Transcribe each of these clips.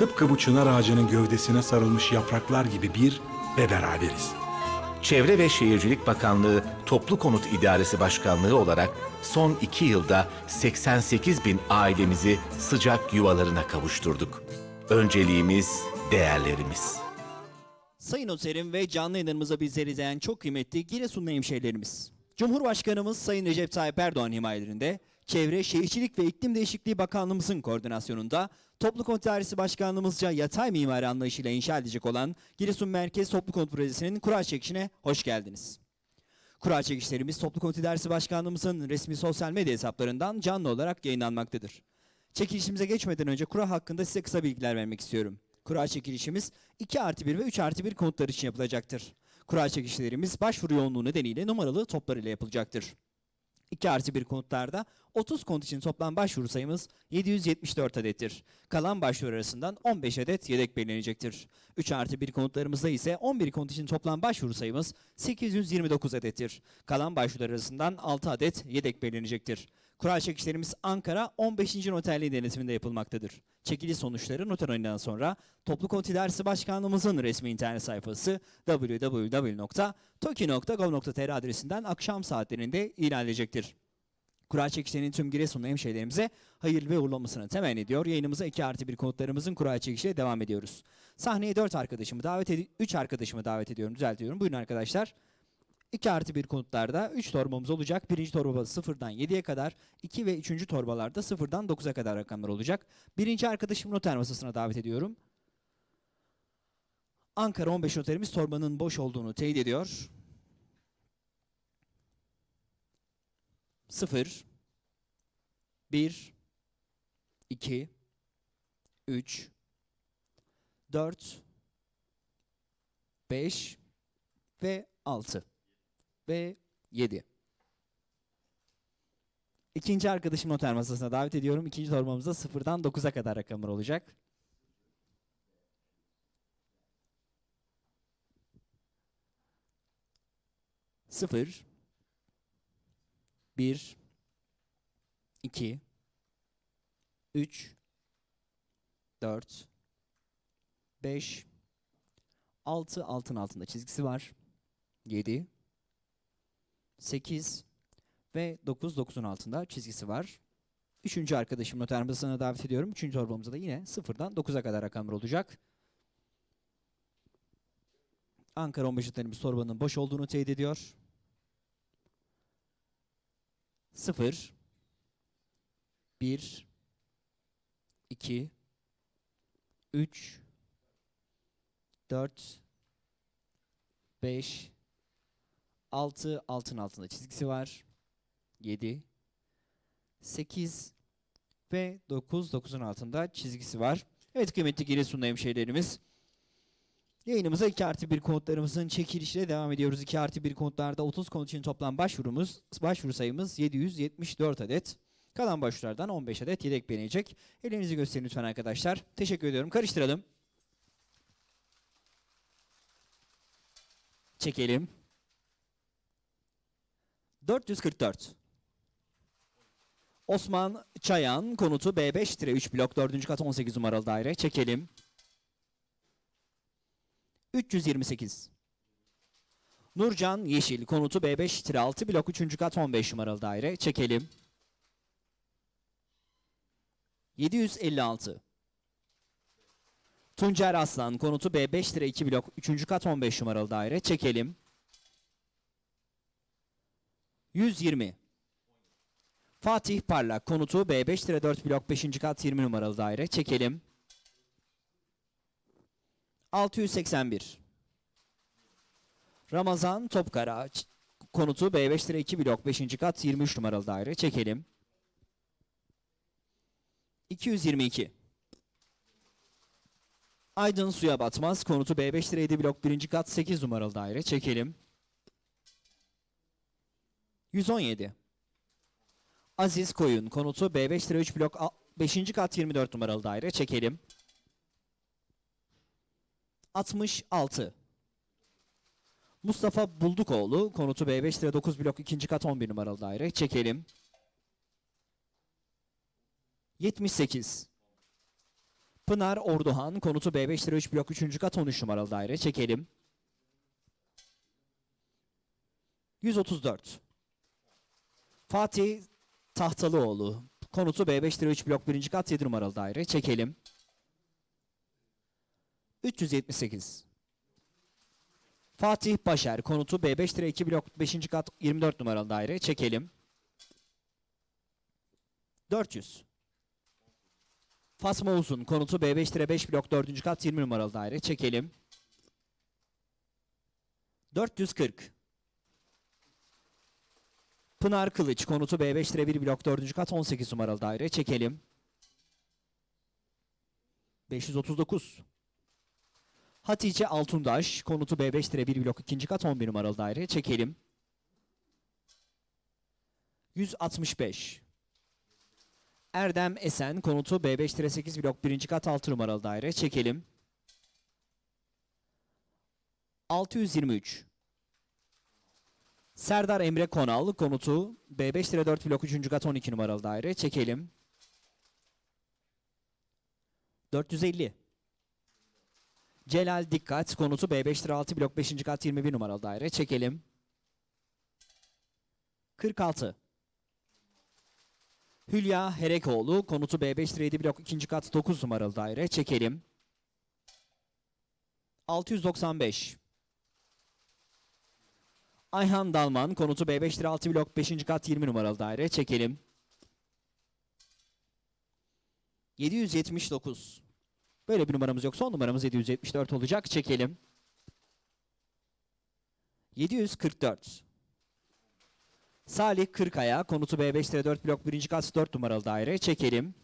Tıpkı bu çınar ağacının gövdesine sarılmış yapraklar gibi bir ve beraberiz. Çevre ve Şehircilik Bakanlığı Toplu Konut İdaresi Başkanlığı olarak son iki yılda 88 bin ailemizi sıcak yuvalarına kavuşturduk. Önceliğimiz değerlerimiz. Sayın Oterim ve canlı yayınlarımıza bizleri izleyen çok kıymetli Giresunlu hemşehrilerimiz. Cumhurbaşkanımız Sayın Recep Tayyip Erdoğan himayelerinde Çevre, Şehircilik ve İklim Değişikliği Bakanlığımızın koordinasyonunda Toplu Konut İdaresi Başkanlığımızca yatay mimari anlayışıyla inşa edilecek olan Giresun Merkez Toplu Konut Projesi'nin kura çekişine hoş geldiniz. Kura çekişlerimiz Toplu Konut İdaresi Başkanlığımızın resmi sosyal medya hesaplarından canlı olarak yayınlanmaktadır. Çekilişimize geçmeden önce kura hakkında size kısa bilgiler vermek istiyorum. Kura çekilişimiz 2 artı 1 ve 3 artı 1 konutlar için yapılacaktır. Kura çekilişlerimiz başvuru yoğunluğu nedeniyle numaralı toplar ile yapılacaktır. 2 artı 1 konutlarda 30 konut için toplam başvuru sayımız 774 adettir. Kalan başvuru arasından 15 adet yedek belirlenecektir. 3 artı 1 konutlarımızda ise 11 konut için toplam başvuru sayımız 829 adettir. Kalan başvurular arasından 6 adet yedek belirlenecektir. Kura çekişlerimiz Ankara 15. Noterliği denetiminde yapılmaktadır. Çekiliş sonuçları noter oyundan sonra Toplu Konut İdaresi Başkanlığımızın resmi internet sayfası www.toki.gov.tr adresinden akşam saatlerinde ilerleyecektir. Kura çekişlerinin tüm Giresunlu hemşehrilerimize hayırlı ve uğurlu olmasını temenni ediyor. Yayınımıza 2 artı 1 konutlarımızın kura çekişiyle devam ediyoruz. Sahneye 4 arkadaşımı davet edi 3 arkadaşımı davet ediyorum. Düzeltiyorum. Buyurun arkadaşlar. 2 artı 1 konutlarda 3 torbamız olacak. Birinci torba sıfırdan 7'ye kadar, 2 ve 3. torbalarda sıfırdan 9'a kadar rakamlar olacak. Birinci arkadaşım noter masasına davet ediyorum. Ankara 15 noterimiz torbanın boş olduğunu teyit ediyor. 0 1 2 3 4 5 ve 6 ve 7. İkinci arkadaşım noter masasına davet ediyorum. İkinci torbamızda sıfırdan 9'a kadar rakamlar olacak. Sıfır, bir, iki, üç, dört, beş, altı altın altında çizgisi var. Yedi, 8 ve 9 9'un altında çizgisi var. Üçüncü arkadaşım noter masasına davet ediyorum. Üçüncü torbamızda da yine sıfırdan 9'a kadar rakamlar olacak. Ankara 15 noterimiz torbanın boş olduğunu teyit ediyor. 0 1 2 3 4 5 6 altın altında çizgisi var. 7 8 ve 9 9'un altında çizgisi var. Evet kıymetli Giresunlu hemşehrilerimiz. Yayınımıza 2 artı 1 konutlarımızın çekilişiyle devam ediyoruz. 2 artı 1 konutlarda 30 konut için toplam başvurumuz, başvuru sayımız 774 adet. Kalan başvurulardan 15 adet yedek beğenecek. Elinizi gösterin lütfen arkadaşlar. Teşekkür ediyorum. Karıştıralım. Çekelim. 444. Osman Çayan konutu B5-3 blok 4. kat 18 numaralı daire. Çekelim. 328. Nurcan Yeşil konutu B5-6 blok 3. kat 15 numaralı daire. Çekelim. 756. Tuncer Aslan konutu B5-2 blok 3. kat 15 numaralı daire. Çekelim. 120. Fatih Parlak konutu B5-4 blok 5. kat 20 numaralı daire. Çekelim. 681. Ramazan Topkara konutu B5-2 blok 5. kat 23 numaralı daire. Çekelim. 222. Aydın suya batmaz. Konutu B5 lira 7 blok 1. kat 8 numaralı daire. Çekelim. 117. Aziz Koyun. Konutu B5 lira 3 blok 5. kat 24 numaralı daire. Çekelim. 66. Mustafa Buldukoğlu. Konutu B5 lira 9 blok 2. kat 11 numaralı daire. Çekelim. 78. Pınar Orduhan. Konutu B5 lira 3 blok 3. kat 13 numaralı daire. Çekelim. 134. Fatih Tahtalıoğlu. Konutu B5 lira 3 blok 1. kat 7 numaralı daire. Çekelim. 378. Fatih Başer. Konutu B5 lira 2 blok 5. kat 24 numaralı daire. Çekelim. 400. Fatma Uzun. Konutu B5 lira 5 blok 4. kat 20 numaralı daire. Çekelim. 440. Pınar Kılıç. Konutu B5 lira 1 blok 4. kat 18 numaralı daire. Çekelim. 539. Hatice Altundaş. Konutu B5 lira 1 blok 2. kat 11 numaralı daire. Çekelim. 165. Erdem Esen. Konutu B5 lira 8 blok 1. kat 6 numaralı daire. Çekelim. 623. Serdar Emre Konal. Konutu B5 lira 4 blok 3. kat 12 numaralı daire. Çekelim. 450. Celal Dikkat. Konutu B5 lira 6 blok 5. kat 21 numaralı daire. Çekelim. 46. Hülya Herekoğlu. Konutu B5 lira 7 blok 2. kat 9 numaralı daire. Çekelim. 695. Ayhan Dalman. Konutu B5 lira 6 blok 5. kat 20 numaralı daire. Çekelim. 779. Böyle bir numaramız yok. Son numaramız 774 olacak. Çekelim. 744. Salih Kırkaya. Konutu B5 lira 4 blok 1. kat 4 numaralı daire. Çekelim.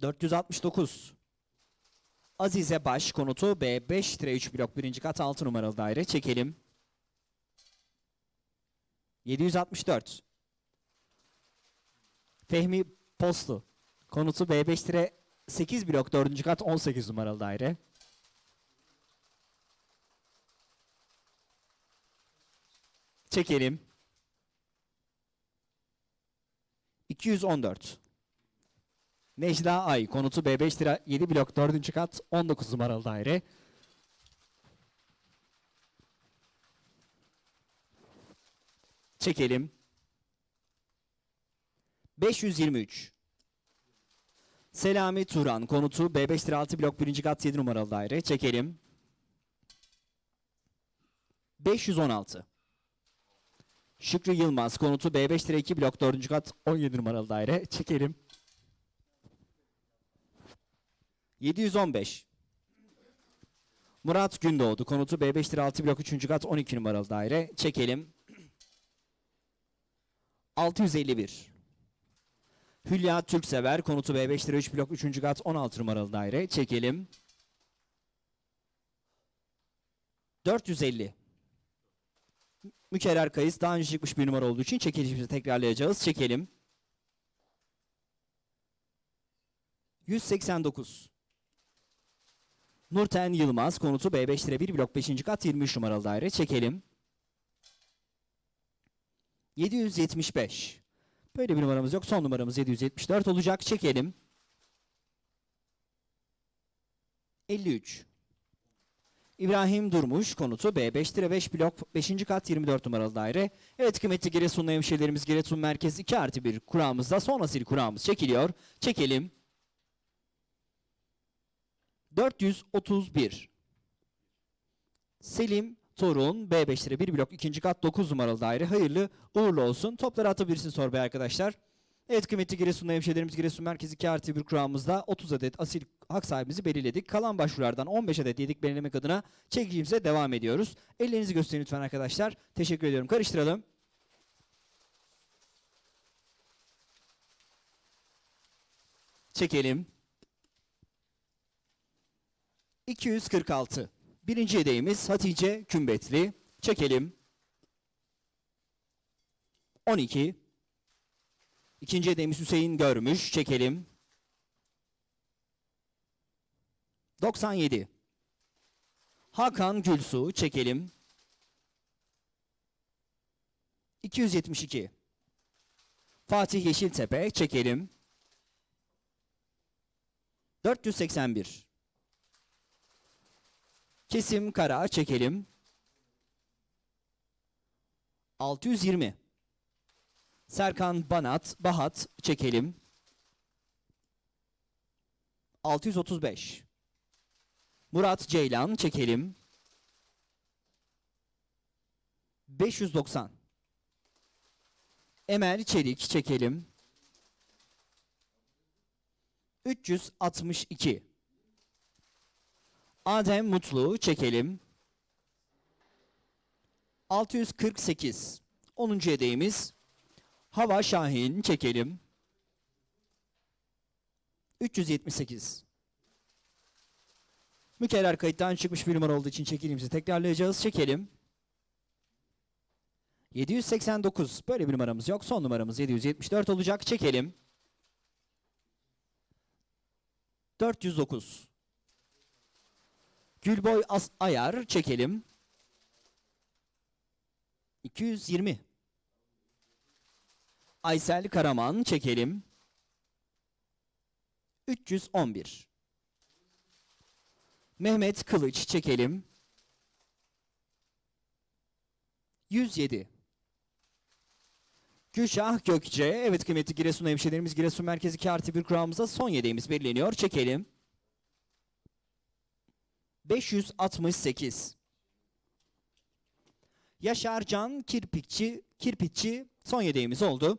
469. Azize Baş. Konutu B5 lira 3 blok 1. kat 6 numaralı daire. Çekelim. 764. Fehmi Poslu. Konutu B5 lira 8 blok 4. kat 18 numaralı daire. Çekelim. 214. Necla Ay. Konutu B5 lira 7 blok 4. kat 19 numaralı daire. Çekelim. 523. Selami Turan. Konutu B5 lira 6 blok 1. kat 7 numaralı daire. Çekelim. 516. Şükrü Yılmaz. Konutu B5 lira 2 blok 4. kat 17 numaralı daire. Çekelim. 715. Murat Gündoğdu. Konutu B5 lira 6 blok 3. kat 12 numaralı daire. Çekelim. 651. Hülya Türksever. Konutu B5 lira 3 blok 3. kat 16 numaralı daire. Çekelim. 450. Mükerrer kayıs daha önce çıkmış bir numara olduğu için çekilişimizi tekrarlayacağız. Çekelim. 189. Nurten Yılmaz konutu B5 lira 1 blok 5. kat 23 numaralı daire. Çekelim. 775. Böyle bir numaramız yok. Son numaramız 774 olacak. Çekelim. 53. İbrahim Durmuş konutu B5 lira 5 blok 5. kat 24 numaralı daire. Evet kıymetli Giresunlu hemşehrilerimiz Giresun Merkez 2 artı 1 kurağımızda son asil kurağımız çekiliyor. Çekelim. 431. Selim Torun B5 lira 1 blok 2. kat 9 numaralı daire. Hayırlı uğurlu olsun. Topları atabilirsiniz Sorbay arkadaşlar. Evet kıymetli Giresunlu hemşehrilerimiz Giresun Merkezi 2 artı 1 kurağımızda 30 adet asil hak sahibimizi belirledik. Kalan başvurulardan 15 adet yedik belirlemek adına çekicimize devam ediyoruz. Ellerinizi gösterin lütfen arkadaşlar. Teşekkür ediyorum. Karıştıralım. Çekelim. 246. Birinci hediyemiz Hatice Kümbetli. Çekelim. 12. İkinci hediyemiz Hüseyin Görmüş. Çekelim. 97. Hakan Gülsu. Çekelim. 272. Fatih Yeşiltepe. Çekelim. 481. Kesim Kara çekelim. 620. Serkan Banat, Bahat çekelim. 635. Murat Ceylan çekelim. 590. Emel Çelik çekelim. 362. Adem Mutlu çekelim. 648. 10. hediyemiz Hava Şahin çekelim. 378. Mükerrer kayıttan çıkmış bir numara olduğu için çekilimizi tekrarlayacağız. Çekelim. 789. Böyle bir numaramız yok. Son numaramız 774 olacak. Çekelim. 409. Gülboy As Ayar çekelim. 220. Aysel Karaman çekelim. 311. Mehmet Kılıç çekelim. 107. Gülşah Gökçe. Evet kıymetli Giresun hemşehrilerimiz Giresun Merkezi 2 artı 1 kuramımızda son yedeğimiz belirleniyor. Çekelim. 568. Yaşar Can Kirpikçi, Kirpikçi son yedeğimiz oldu.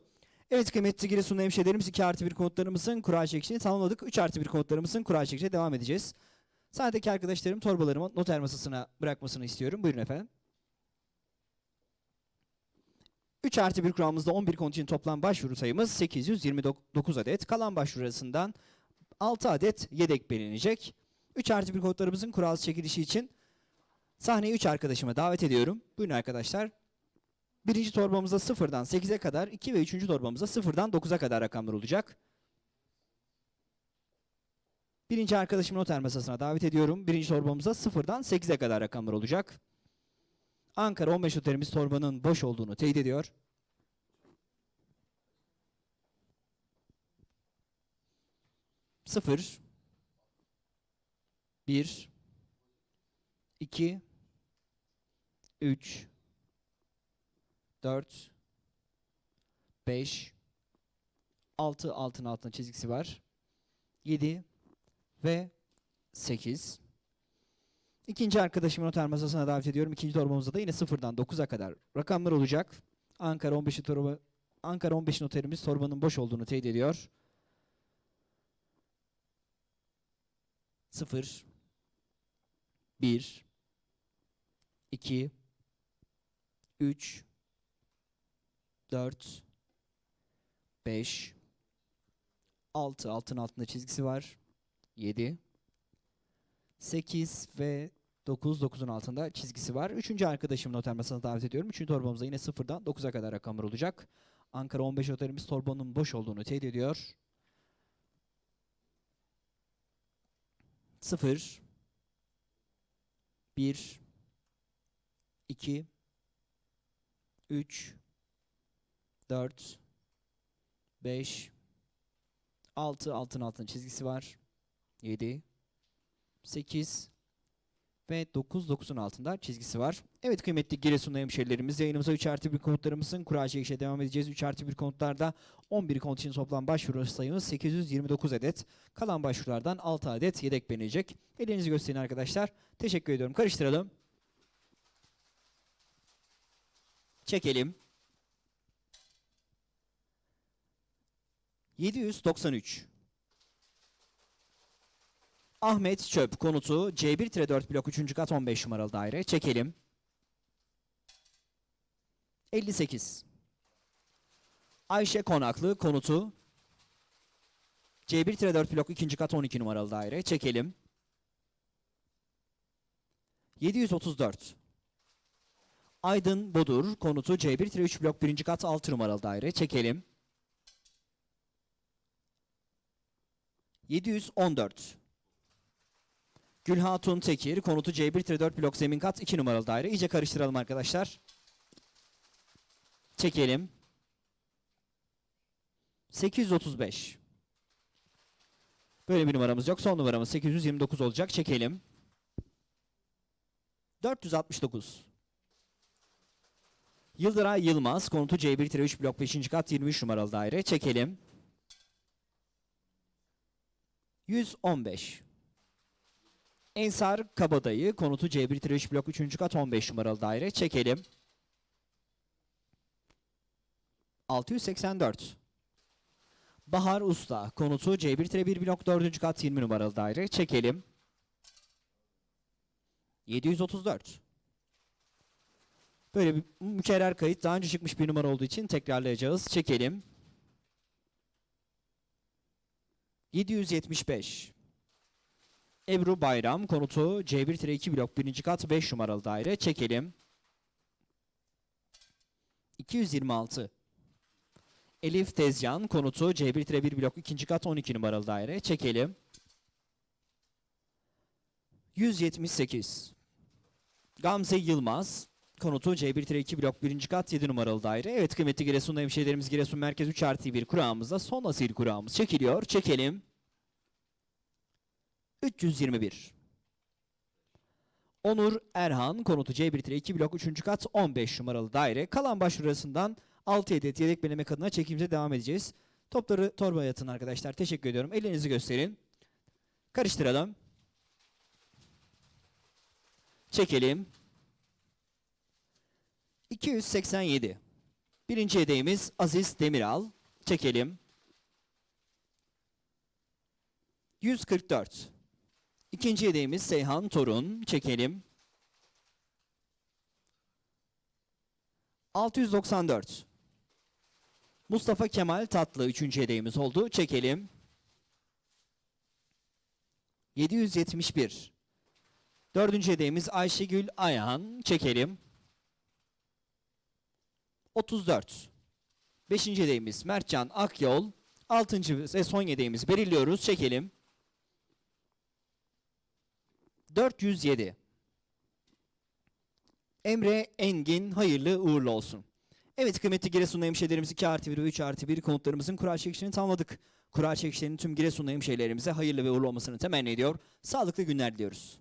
Evet kıymetli Giresun hemşehrilerimiz 2 artı 1 konutlarımızın kura çekişini tamamladık. 3 artı 1 konutlarımızın kura çekişine devam edeceğiz. Sahnedeki arkadaşlarım torbalarımı noter masasına bırakmasını istiyorum. Buyurun efendim. 3 artı 1 kuramımızda 11 konut için toplam başvuru sayımız 829 adet. Kalan başvuru arasından 6 adet yedek belirlenecek. 3 artı 1 kodlarımızın kuralsız çekilişi için sahneye 3 arkadaşıma davet ediyorum. Buyurun arkadaşlar. Birinci torbamızda sıfırdan 8'e kadar, 2 ve üçüncü torbamızda sıfırdan 9'a kadar rakamlar olacak. Birinci arkadaşımı noter masasına davet ediyorum. Birinci torbamızda sıfırdan 8'e kadar rakamlar olacak. Ankara 15 otelimiz torbanın boş olduğunu teyit ediyor. Sıfır. Bir. iki, Üç. Dört. Beş. Altı altın altına çizgisi var. Yedi. Ve sekiz. İkinci arkadaşımı noter masasına davet ediyorum. İkinci torbamızda da yine sıfırdan 9'a kadar rakamlar olacak. Ankara 15 torba Ankara 15 noterimiz torbanın boş olduğunu teyit ediyor. 0 1 2 3 4 5 6 altın altında çizgisi var. 7 8 ve 9, 9'un altında çizgisi var. Üçüncü arkadaşımı noter masasına davet ediyorum. Üçüncü torbamızda yine sıfırdan 9'a kadar rakamlar olacak. Ankara 15 otelimiz torbanın boş olduğunu teyit ediyor. 0 1 2 3 4 5 6 altın altın çizgisi var. 7 8 ve 9 9'un altında çizgisi var. Evet kıymetli Giresunlu hemşerilerimiz yayınımıza 3 artı 1 konutlarımızın kura çekişe devam edeceğiz. 3 artı 1 konutlarda 11 konut için toplam başvuru sayımız 829 adet. Kalan başvurulardan 6 adet yedek beğenilecek. Elinizi gösterin arkadaşlar. Teşekkür ediyorum. Karıştıralım. Çekelim. 793 Ahmet Çöp konutu C1-4 blok 3. kat 15 numaralı daire. Çekelim. 58. Ayşe Konaklı konutu C1-4 blok 2. kat 12 numaralı daire. Çekelim. 734. Aydın Bodur konutu C1-3 blok 1. kat 6 numaralı daire. Çekelim. 714. Gülhatun Tekir konutu C1-4 blok zemin kat 2 numaralı daire. İyice karıştıralım arkadaşlar. Çekelim. 835. Böyle bir numaramız yok. Son numaramız 829 olacak. Çekelim. 469. Yıldıray Yılmaz konutu C1-3 blok 5. kat 23 numaralı daire. Çekelim. 115. Ensar Kabadayı konutu C1-3 blok 3. kat 15 numaralı daire. Çekelim. 684. Bahar Usta konutu C1-1 blok 4. kat 20 numaralı daire. Çekelim. 734. Böyle bir mükerrer kayıt daha önce çıkmış bir numara olduğu için tekrarlayacağız. Çekelim. 775. Ebru Bayram konutu C1-2 blok 1. kat 5 numaralı daire. Çekelim. 226. Elif Tezcan konutu C1-1 blok 2. kat 12 numaralı daire. Çekelim. 178. Gamze Yılmaz konutu C1-2 blok 1. kat 7 numaralı daire. Evet kıymetli Giresun hemşehrilerimiz Giresun Merkez 3 artı 1 kurağımızda son asil kurağımız çekiliyor. Çekelim. 321. Onur Erhan konutu C1-2 blok 3. kat 15 numaralı daire. Kalan başvurusundan 6 adet yedek belirleme adına çekimimize devam edeceğiz. Topları torbaya atın arkadaşlar. Teşekkür ediyorum. Ellerinizi gösterin. Karıştıralım. Çekelim. 287. Birinci yedeğimiz Aziz Demiral. Çekelim. 144. İkinci yedeğimiz Seyhan Torun. Çekelim. 694. Mustafa Kemal Tatlı üçüncü yedeğimiz oldu. Çekelim. 771. Dördüncü yedeğimiz Ayşegül Ayhan. Çekelim. 34. Beşinci yedeğimiz Mertcan Akyol. Altıncı ve son yedeğimizi belirliyoruz. Çekelim. 407. Emre Engin hayırlı uğurlu olsun. Evet kıymetli Giresunlu hemşehrilerimiz 2 artı 1 ve 3 artı 1 konutlarımızın kura çekişini tamamladık. Kura çekişlerinin tüm Giresunlu hemşehrilerimize hayırlı ve uğurlu olmasını temenni ediyor. Sağlıklı günler diliyoruz.